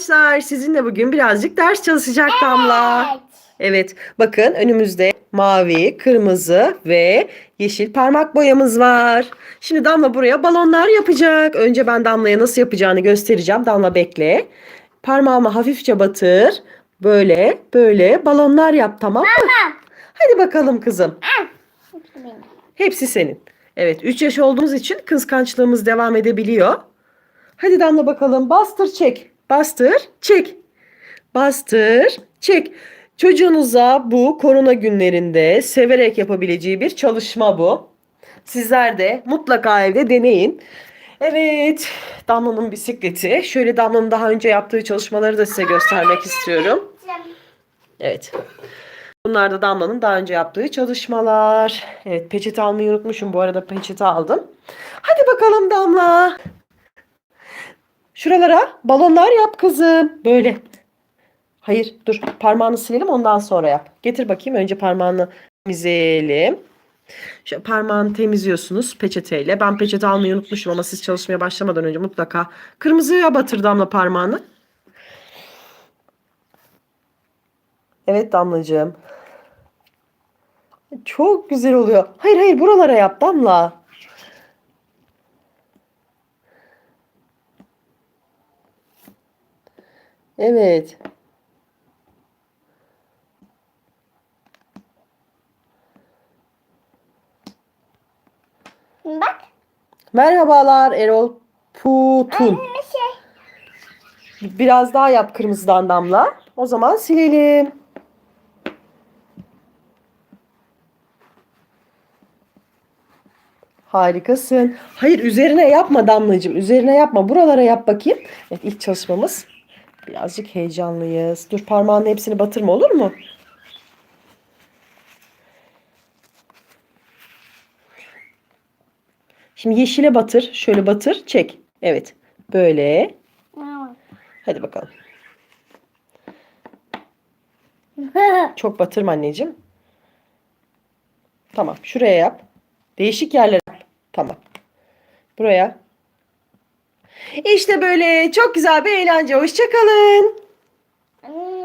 Arkadaşlar sizinle bugün birazcık ders çalışacak Damla. Evet. Evet bakın önümüzde mavi, kırmızı ve yeşil parmak boyamız var. Şimdi Damla buraya balonlar yapacak. Önce ben Damla'ya nasıl yapacağını göstereceğim. Damla bekle. Parmağımı hafifçe batır. Böyle böyle balonlar yap tamam mı? Tamam. Hadi bakalım kızım. Ah. Hepsi senin. Evet 3 yaş olduğumuz için kıskançlığımız devam edebiliyor. Hadi Damla bakalım. Bastır çek. Bastır çek. Bastır çek. Çocuğunuza bu korona günlerinde severek yapabileceği bir çalışma bu. Sizler de mutlaka evde deneyin. Evet, Damla'nın bisikleti. Şöyle Damla'nın daha önce yaptığı çalışmaları da size göstermek istiyorum. Evet. Bunlar da Damla'nın daha önce yaptığı çalışmalar. Evet peçete almayı unutmuşum. Bu arada peçete aldım. Hadi bakalım Damla. Şuralara balonlar yap kızım. Böyle. Hayır dur parmağını silelim ondan sonra yap. Getir bakayım önce parmağını temizleyelim. Şöyle parmağını temizliyorsunuz peçeteyle. Ben peçete almayı unutmuşum ama siz çalışmaya başlamadan önce mutlaka kırmızıya batır Damla parmağını. Evet Damlacığım. Çok güzel oluyor. Hayır hayır buralara yap Damla. Evet. Bak. Merhabalar Erol Putun. Şey. Biraz daha yap kırmızıdan Damla. O zaman silelim. Harikasın. Hayır üzerine yapma Damlacığım. Üzerine yapma. Buralara yap bakayım. Evet ilk çalışmamız. Birazcık heyecanlıyız. Dur parmağının hepsini batırma olur mu? Şimdi yeşile batır. Şöyle batır. Çek. Evet. Böyle. Hadi bakalım. Çok batırma anneciğim. Tamam. Şuraya yap. Değişik yerlere yap. Tamam. Buraya. İşte böyle çok güzel bir eğlence. Hoşçakalın. Hmm.